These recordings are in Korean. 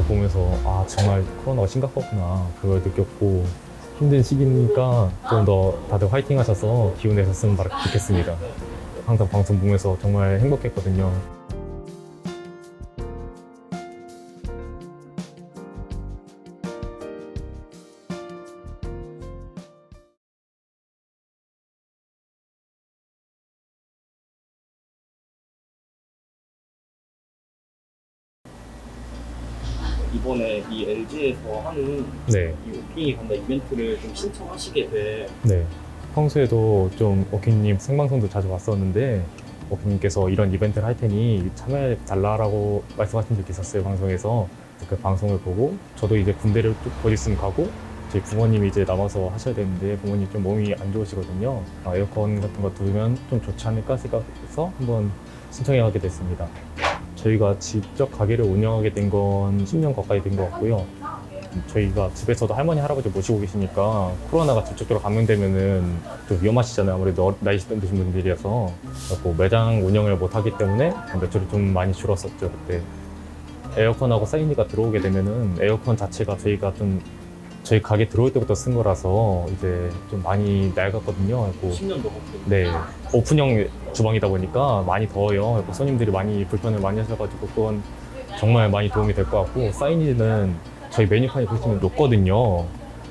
그거 보면서 아 정말 코로나가 심각하구나 그걸 느꼈고 힘든 시기니까 좀 더 다들 화이팅 하셔서 기운 내셨으면 좋겠습니다. 항상 방송 보면서 정말 행복했거든요. 이번에 이 LG에서 하는 네. 이 오핑이 간다 이벤트를 좀 신청하시게 돼. 네. 평소에도 좀 오킹님 생방송도 자주 왔었는데 오킹님께서 이런 이벤트를 할 테니 참여해 달라라고 말씀하신 적이 있었어요 방송에서 그 방송을 보고 저도 이제 군대를 쭉곧 있으면 가고 저희 부모님이 이제 남아서 하셔야 되는데 부모님 좀 몸이 안 좋으시거든요 아, 에어컨 같은 거 두면 좀 좋지 않을까 생각해서 한번 신청해 가게 됐습니다 저희가 직접 가게를 운영하게 된 건 10년 가까이 된 것 같고요. 저희가 집에서도 할머니 할아버지 모시고 계시니까 코로나가 직접적으로 감염되면은 좀 위험하시잖아요. 아무래도 어- 나이 드신 분들이라서. 그래서 매장 운영을 못 하기 때문에 매출이 좀 많이 줄었었죠 그때. 에어컨하고 사인이가 들어오게 되면은 에어컨 자체가 저희가 좀 저희 가게 들어올 때부터 쓴 거라서 이제 좀 많이 낡았거든요 그리고 10년 넘었고. 네 오픈형 주방이다 보니까 많이 더워요. 그래서 손님들이 많이 불편을 많이 하셔가지고 그건 정말 많이 도움이 될 것 같고 사이니는 저희 메뉴판이 보시면 높거든요.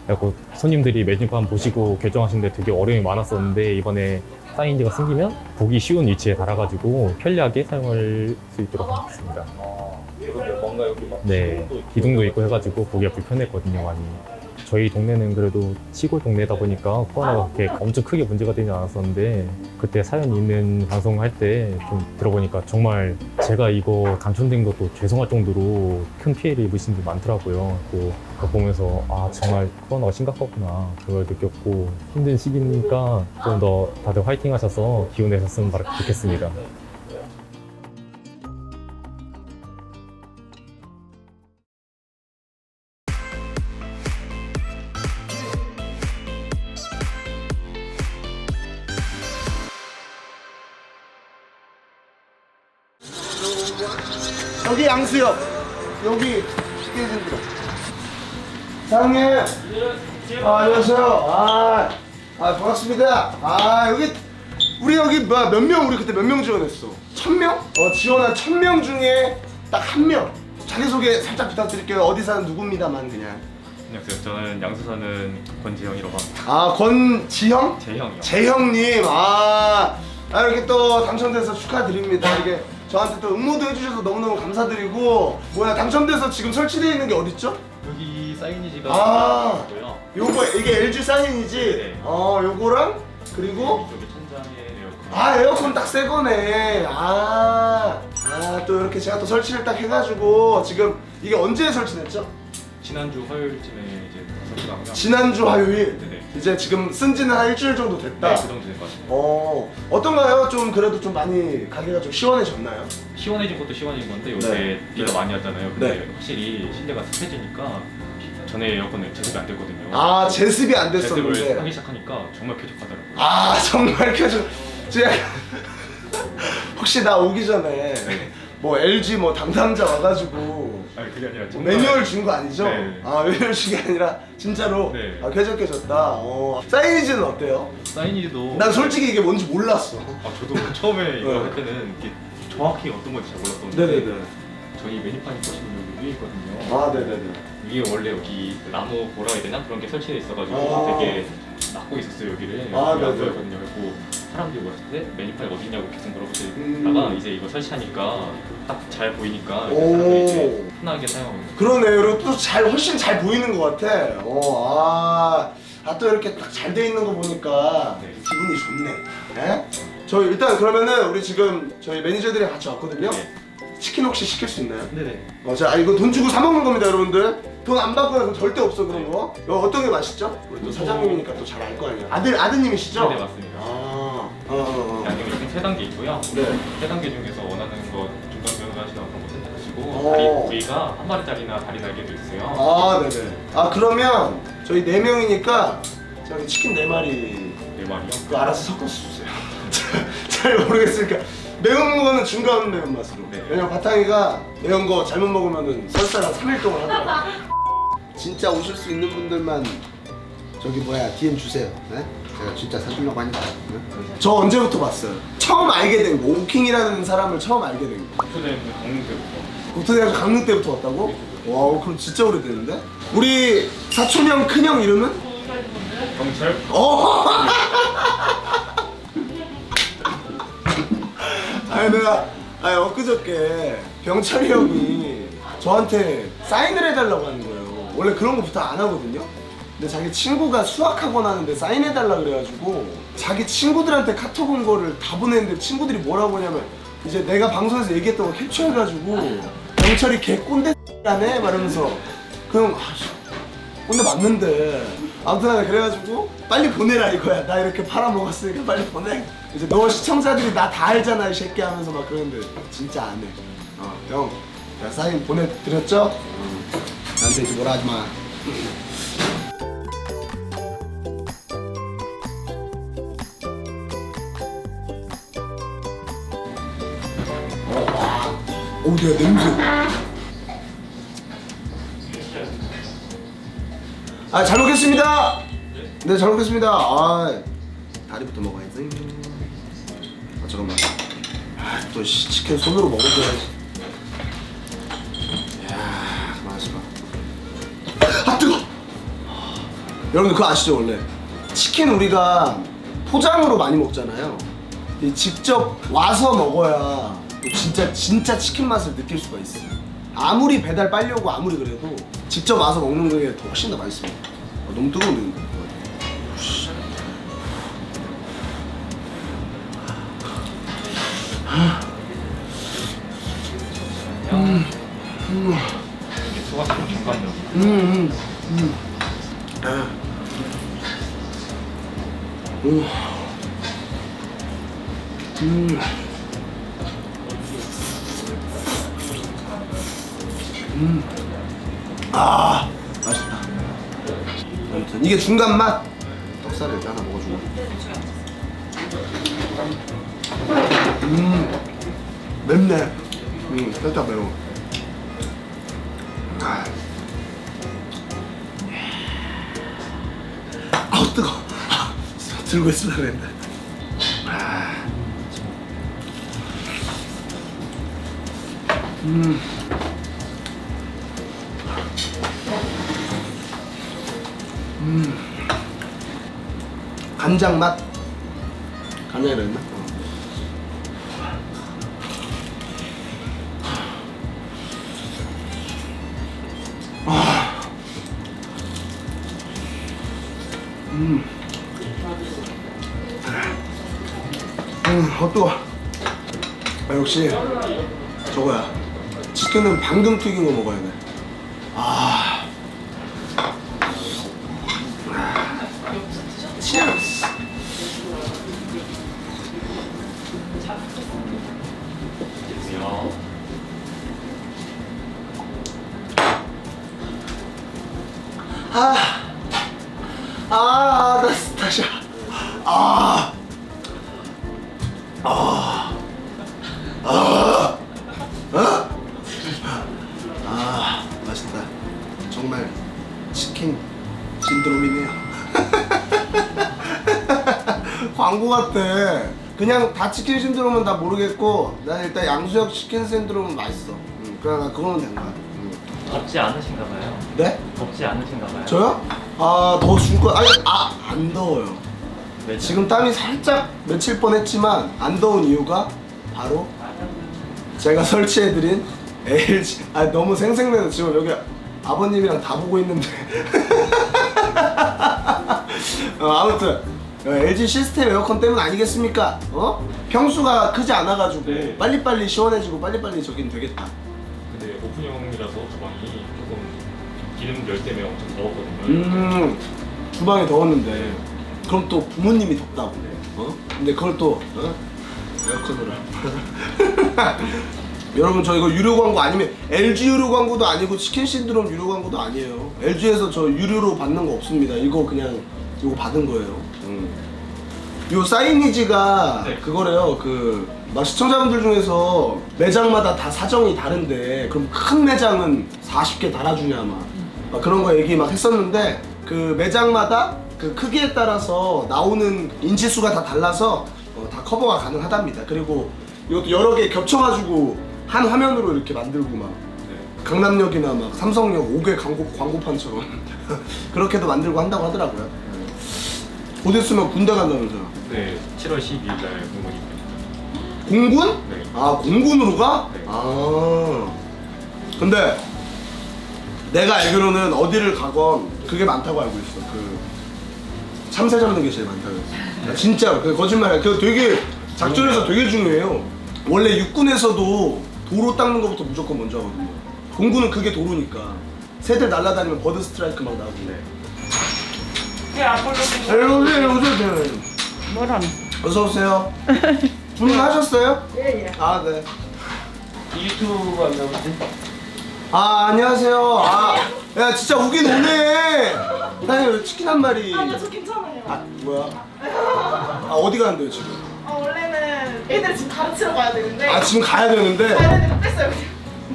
그래서 손님들이 메뉴판 보시고 결정하시는데 되게 어려움이 많았었는데 이번에 사인지가 생기면 보기 쉬운 위치에 달아가지고 편리하게 사용할 수 있도록 하겠습니다. 아, 그런데 뭔가 여기 막 네, 기둥도 있고. 기둥도 있고 해가지고 보기가 불편했거든요, 많이. 저희 동네는 그래도 시골 동네다 보니까 코로나가 그렇게 엄청 크게 문제가 되지 않았었는데 그때 사연 있는 방송 할 때 좀 들어보니까 정말 제가 이거 당첨된 것도 죄송할 정도로 큰 피해를 입으신 분들 많더라고요. 또 그거 보면서 아 정말 코로나가 심각하구나 그걸 느꼈고 힘든 시기니까 좀 더 다들 화이팅 하셔서 기운 내셨으면 좋겠습니다. 여기 양수역. 여기 들어 사장님. 아, 안녕하세요. 아, 아 반갑습니다. 아 여기 우리 여기 뭐, 몇명 우리 그때 몇 명 지원했어? 천명? 어 지원한 천 명 중에 딱 한 명. 자기소개 살짝 부탁드릴게요. 어디 사는 누구입니다만 그냥. 안녕하세요. 저는 양수 사는 권지영이라고 합니다. 아 권지형? 재형이요. 재형님. 아, 아 이렇게 또 당첨돼서 축하드립니다. 이게 저한테 또 응모도 해주셔서 너무너무 감사드리고 뭐야 당첨돼서 지금 설치되어 있는 게 어딨죠? 여기 사이니지가 아. 있고요. 요거 이게 LG 사인이지? 네. 어 요거랑 그리고 이쪽에 천장에 에어컨. 아 에어컨 딱 새 거네 아, 아또 이렇게 제가 또 설치를 딱 해가지고 지금 이게 언제 설치됐죠? 지난주 화요일쯤에 이제 설치가 하고요. 지난주 화요일 네네. 이제 지금 쓴 지는 한 일주일 정도 됐다 네, 그 정도 된 것 같습니다. 어 어떤가요? 좀 그래도 좀 많이 가게가 좀 시원해졌나요? 시원해진 것도 시원해진 건데 요새 네. 비가 네. 많이 왔잖아요. 근데 네. 확실히 실내가 습해지니까 전에 에어컨을 제습이 안 됐거든요. 아 제습이 안 제습을 하기 됐었는데 시작하니까 정말 쾌적하더라고요. 아 정말 켜져 제가 혹시 나 오기 전에 네. 뭐 LG 뭐 담당자 와가지고 아니 그게 아니라 뭐 정말 매뉴얼 준 거 아니죠? 네. 아 매뉴얼 준 게 아니라 진짜로 네. 아 쾌적해졌다 어. 사이즈는 어때요? 사이니지도 난 솔직히 이게 뭔지 몰랐어 아 저도 처음에 이거 네. 할 때는 이게 정확히 어떤 건지 잘 네네네 저희 메뉴판이 보시면 여기 위에 있거든요. 아 네네네 위에 원래 여기 그 나무 보라 해야 되나 그런 게 설치돼 있어가지고 아. 되게 막고 있었어요 여기를 아, 여기 안 네네. 보였거든요 그리고 사람들이 때 메뉴판이 어디냐고 계속 물어보시다가 음. 이제 이거 설치하니까 딱 잘 보이니까 오. 사람들이 이제 편하게 사용하고 있는 그러네 그리고 또잘 훨씬 잘 보이는 것 같아 어, 어아또 이렇게 딱 잘 돼 있는 거 보니까 네. 기분이 좋네 예? 저 일단 그러면은 우리 지금 저희 매니저들이 같이 왔거든요 네. 치킨 혹시 시킬 수 있나요? 네네 어, 자, 아, 이거 돈 주고 사 먹는 겁니다, 여러분들. 돈 안 받고 그건 절대 없어 그런 거. 이거 어떤 게 맛있죠? 우리 또 사장님이니까 또 잘 알 거 아니에요. 아들 아드님이시죠? 네네 맞습니다 아, 어, 어, 어. 양념이 총세 단계 있고요 네. 세 단계 중에서 원하는 거 중간 변화하시나 어떤 거 선택하시고 오. 다리 부위가 한 마리짜리나 다리 날개도 있어요 아, 네네. 아 그러면 저희 네 명이니까 저기 치킨 네 마리 네 마리요 알아서 섞어서 주세요. 잘 모르겠으니까 매운 거는 중간 매운 맛으로. 네. 왜냐면 바탕이가 매운 거 잘못 먹으면은 설사랑 3일 동안 하더라고. 진짜 오실 수 있는 분들만 저기 뭐야 DM 주세요. 네? 제가 진짜 사주려고 하니까. 네? 저 언제부터 봤어요? 처음 알게 된 거. 오킹이라는 사람을 처음 알게 된 거. 초대는 강릉 때부터. 국토대학교 강릉 때부터 왔다고? 와 그럼 진짜 오래됐는데? 우리 사촌형 큰형 이름은? 경찰? 어! 아니 내가 아니 엊그저께 병철이 형이 저한테 사인을 해달라고 하는 거예요. 원래 그런 거 부탁 안 하거든요? 근데 자기 친구가 수학학원 하는데 사인해달라 그래가지고 자기 친구들한테 카톡 온 거를 다 보냈는데 친구들이 뭐라고 하냐면 이제 내가 방송에서 얘기했던 거 캡처해가지고 병철이 개 꼰대 라네 말하면서 그럼 아씨 근데 맞는데 아무튼 그래가지고 빨리 보내라 이거야. 나 이렇게 팔아먹었으니까 빨리 보내. 이제 너 시청자들이 나 다 알잖아 이 새끼 하면서 막 그러는데 진짜 안해. 어 형 내가 사인 보내드렸죠? 응. 나한테 이제 뭐라 하지마. 어, 내가 냄새 아, 잘 먹겠습니다. 네, 잘 먹겠습니다. 아, 다리부터 먹어야지. 아, 잠깐만. 아, 또 씨, 치킨 손으로 먹어줘야지. 이야, 맛있어. 아, 뜨거. 여러분들 그거 아시죠 원래 치킨 우리가 포장으로 많이 먹잖아요. 이 직접 와서 먹어야 또 진짜 진짜 치킨 맛을 느낄 수가 있어요. 아무리 배달 빨리 오고 아무리 그래도 직접 와서 먹는 게더 훨씬 더 맛있습니다. 아, 너무 뜨거운데. 씨. 수가 좀 잠깐요. 음, 음, 음. 아. 오. 음. 음. 아, 맛있다. 아무튼 이게 중간 맛. 떡살을 일단 하나 먹어주고. 음, 맵네. 음, 살짝 매워. 아. 아우 뜨거. 아, 들고 있으려 그랬는데. 아. 음. 음. 간장 맛. 간장이라 했나? 어. 음. 음, 어 뜨거. 아, 역시 저거야. 치킨은 방금 튀긴 거 먹어야 돼. 아. 치얼스. 아. 아, 나 스타샤. 아. 아. 아. 아. 아, 맛있다. 정말 치킨 신드롬이네요. 광고 같아. 그냥 다 치킨 신드롬은 다 모르겠고, 난 일단 양수역 치킨 신드롬은 맛있어. 응, 그래 나 그거는 된 거야. 응. 덥지 않으신가 봐요. 네? 덥지 않으신가 봐요. 저요? 아, 더 줄 거. 아니, 아, 안 더워요. 왜 지금 땀이 살짝 맺힐 뻔 했지만 안 더운 이유가 바로 제가 설치해드린 LG 아 너무 생생내서 지금 여기 아버님이랑 다 보고 있는데 어, 아무튼 어, LG 시스템 에어컨 때문 아니겠습니까? 어? 평수가 크지 않아가지고 네. 빨리빨리 시원해지고 빨리빨리 저긴 되겠다 근데 오픈형이라서 주방이 조금 기름 열 때문에 엄청 더웠거든요. 음 주방이 더웠는데 그럼 또 부모님이 덥다고 어? 근데 그걸 또 어? 에어컨으로 여러분 저 이거 유료 광고 아니면 LG 유료 광고도 아니고 치킨 신드롬 유료 광고도 아니에요 LG에서 저 유료로 받는 거 없습니다 이거 그냥 이거 받은 거예요 음. 요 사이니지가 네. 그거래요 그 막 시청자분들 중에서 매장마다 다 사정이 다른데 그럼 큰 매장은 40개 달아주냐 막, 막 그런 거 얘기 막 했었는데 그 매장마다 그 크기에 따라서 나오는 인치수가 다 달라서 어, 다 커버가 가능하답니다. 그리고 이것도 여러 개 겹쳐가지고 한 화면으로 이렇게 만들고 막 강남역이나 막 삼성역 5개 광고, 광고판처럼 그렇게도 만들고 한다고 하더라고요. 곧 있으면 군대 간다면서요. 네, 7월 12일 날 공문입니다. 공군? 네. 아 공군으로 가? 네. 아 근데 내가 알기로는 어디를 가건 그게 많다고 알고 있어 그 참새 잡는 게 제일 많다고 했어 진짜 그 거짓말이야 그 되게 작전에서 되게 중요해요 원래 육군에서도 도로 닦는 것부터 무조건 먼저 하거든요 공군은 그게 도로니까 새들 날아다니면 버드 스트라이크 막 나오고 네. 일로 오세요 일로 오세요 뭐라는? 어서 오세요 주문하셨어요? 예예. 아 네. 유튜브 안 나오지? 아 안녕하세요. 아, 야 진짜 오긴 오네. 사장님 치킨 한 마리. 아니요 저 괜찮아요. 아 뭐야? 아 어디 가는데요 지금? 아, 원래는 애들 지금 가르치러 가야 되는데 아 지금 가야 되는데 가야 되는데 뺐어요.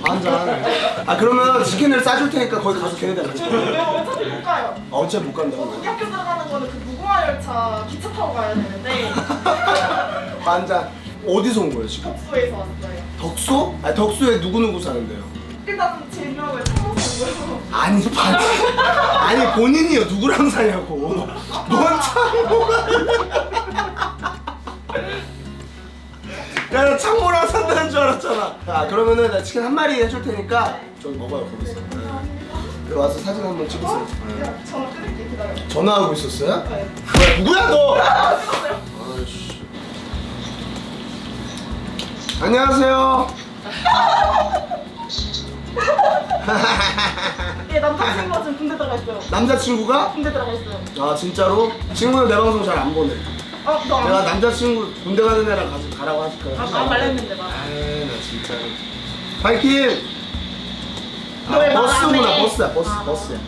반장. 아 그러면 치킨을 싸줄 테니까 거기 가서 걔네들. 내가 어차피 못 가요. 아 어차피 못 간다고. 학교 들어가는 거는 그 무궁화 열차 기차 타고 가야 되는데 반장. 어디서 온 거예요 지금? 복수에서 왔어요. 덕소? 아 덕소에 누구 누구 사는데요? 일단 제 유명을 참고서고요. 아니 반장. 아니 본인이요 누구랑 사냐고. 뭔 창모? 야, 나 창모랑 산다는 줄 알았잖아. 자, 그러면은 나 치킨 한 마리 해줄 테니까 저기 먹어요, 거기서. 네. 와서 사진 한번 찍으세요. 네. 전화 끊을게 기다려. 전화하고 있었어요? 네. 뭐야, 누구야, 너? 아이씨. 안녕하세요. 예 남자친구가 지금 군대 들어가 있어요. 남자친구가? 군대 들어가 있어요. 아, 진짜로? 친구는 내 방송 잘 안 보네. 어 너 내가 안. 남자친구 군대 가는 애랑 가서 가라고 하실 거야. 아, 나. 아이, 나 진짜. 파이팅! 아, 너왜 말안 버스구나, 해? 버스야, 버스, 아. 버스야.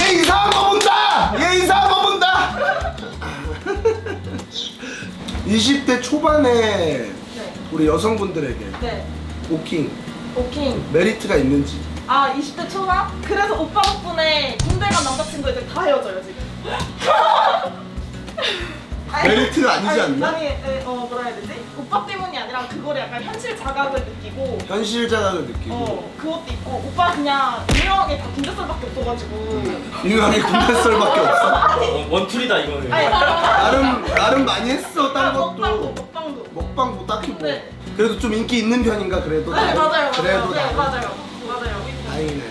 얘 이상한 거 본다! 얘 이상한 거 본다! 20대 초반에 네. 우리 여성분들에게 네. 오킹 오케이. 메리트가 있는지 아 20대 초반? 그래서 오빠 덕분에 군대 간 남자친구 애들 다 헤어져요 지금 아니, 메리트가 아니지 않나? 아니 에, 어 뭐라 해야 되지? 오빠 때문이 아니라 그거를 약간 현실 자각을 느끼고 현실 자각을 느끼고 어 그것도 있고 오빠 그냥 유명하게 다 군대살밖에 없어가지고 유명하게 군대썰밖에 없어 원툴이다 이거는. 아니 나름 나름 많이 했어 아, 딴 먹방도 것도 뭐 네. 그래도 좀 인기 있는 편인가 그래도 네 나름? 맞아요 그래도 맞아요 네 나름? 맞아요 맞아요 다행이네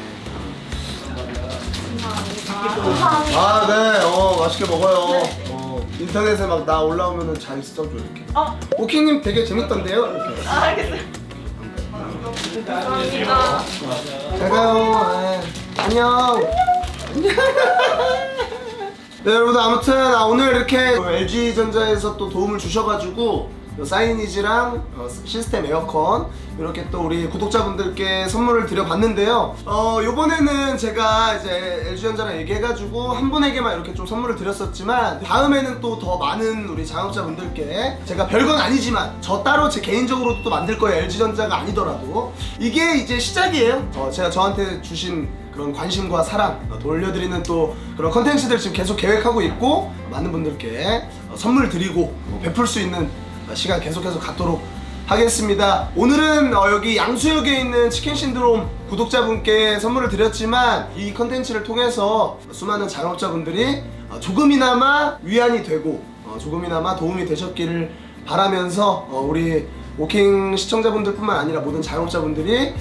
감사합니다 아, 네. 어, 맛있게 먹어요. 네. 어, 인터넷에 막 나 올라오면은 잘 써줘, 이렇게. 어? 오킹님 되게 재밌던데요? 이렇게. 아, 알겠어요 감사합니다 잘 가요. 네. 안녕. 네, 여러분 아무튼 아, 오늘 이렇게 LG전자에서 또 도움을 주셔가지고 요 사이니지랑 어, 시스템 에어컨 이렇게 또 우리 구독자분들께 선물을 드려봤는데요. 어 요번에는 제가 이제 LG전자랑 얘기해가지고 한 분에게만 이렇게 좀 선물을 드렸었지만 다음에는 또 더 많은 우리 자영업자분들께 제가 별건 아니지만 저 따로 제 개인적으로 또 만들 거예요. LG전자가 아니더라도 이게 이제 시작이에요. 어, 제가 저한테 주신 그런 관심과 사랑 어, 돌려드리는 또 그런 컨텐츠들 지금 계속 계획하고 있고 많은 분들께 어, 선물 드리고 어, 베풀 수 있는 어, 시간 계속해서 갖도록 하겠습니다. 오늘은 어, 여기 양수역에 있는 치킨 신드롬 구독자분께 선물을 드렸지만 이 컨텐츠를 통해서 수많은 자영업자분들이 어, 조금이나마 위안이 되고 어, 조금이나마 도움이 되셨기를 바라면서 어, 우리 오킹 시청자분들뿐만 아니라 모든 자영업자분들이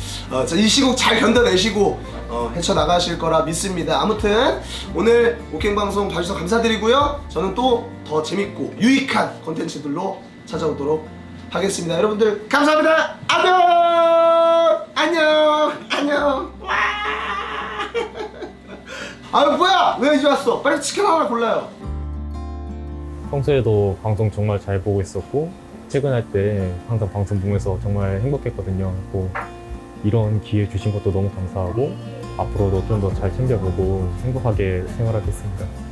이 시국 잘 견뎌내시고 어, 헤쳐나가실 거라 믿습니다. 아무튼 오늘 오킹 방송 봐주셔서 감사드리고요. 저는 또 더 재밌고 유익한 컨텐츠들로 찾아오도록 하겠습니다. 여러분들 감사합니다. 안녕 안녕 안녕 와 아유 뭐야 왜 이제 왔어? 빨리 치킨 하나 골라요. 평소에도 방송 정말 잘 보고 있었고 퇴근할 때 항상 방송 보면서 정말 행복했거든요. 뭐 이런 기회 주신 것도 너무 감사하고 앞으로도 좀 더 잘 챙겨보고 행복하게 생활하겠습니다.